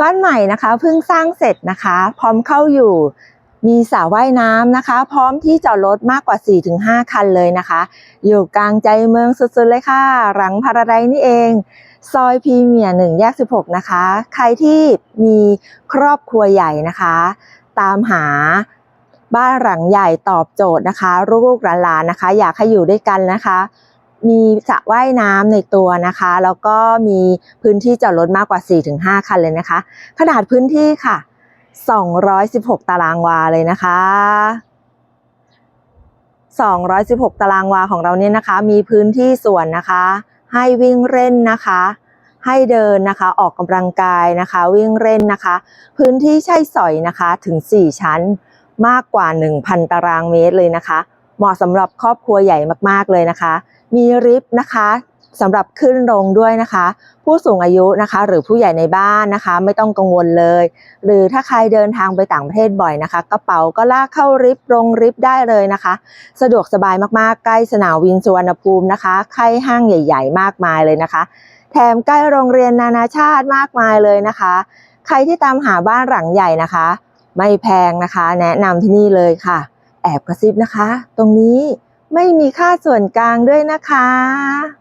บ้านใหม่นะคะเพิ่งสร้างเสร็จนะคะ พร้อมเข้าอยู่มีสระว่ายน้ำนะคะ พร้อมที่จอดรถมากกว่า 4-5 คันเลยนะคะ อยู่กลางใจเมืองสุดๆเลยค่ะ หลังพาราไดนี่เอง ซอยพีเมียหนึ่งแยก 16 นะคะ ใครที่มีครอบครัวใหญ่นะคะ ตามหาบ้านหลังใหญ่ตอบโจทย์นะคะลูกๆหลานๆนะคะ อยากให้อยู่ด้วยกันนะคะ มีสระว่ายน้ำในตัวนะคะ แล้วก็มีพื้นที่จอดรถมากกว่า 4-5 คันเลยนะคะ ขนาดพื้นที่ค่ะ 216 ตารางวาเลยนะคะ 216 ตารางวาของเราเนี่ยนะคะ มีพื้นที่ส่วนนะคะ ให้วิ่งเล่นนะคะ ให้เดินนะคะ ออกกำลังกายนะคะ วิ่งเล่นนะคะ พื้นที่ใช้สอยนะคะถึง 4 ชั้นมากกว่า 1,000 ตารางเมตรเลยนะคะ เหมาะสำหรับครอบครัวใหญ่มากๆเลยนะคะ มีลิฟต์นะคะสำหรับขึ้นลงด้วยนะคะ ผู้สูงอายุนะคะ หรือผู้ใหญ่ในบ้านนะคะ ไม่ต้องกังวลเลย หรือถ้าใครเดินทางไปต่างประเทศบ่อยนะคะ กระเป๋าก็ลากเข้าลิฟลงลิฟได้เลยนะคะ สะดวกสบายมากๆ ใกล้สนามบินสุวรรณภูมินะคะใกล้ห้างใหญ่ ๆ มากมายเลยนะคะ แถมใกล้โรงเรียนนานาชาติมากมายเลยนะคะ ใครที่ตามหาบ้านหลังใหญ่นะคะ ไม่แพงนะคะ แนะนำที่นี่เลยค่ะ แอบกระซิบนะคะ ตรงนี้ ไม่มีค่าส่วนกลางด้วยนะคะ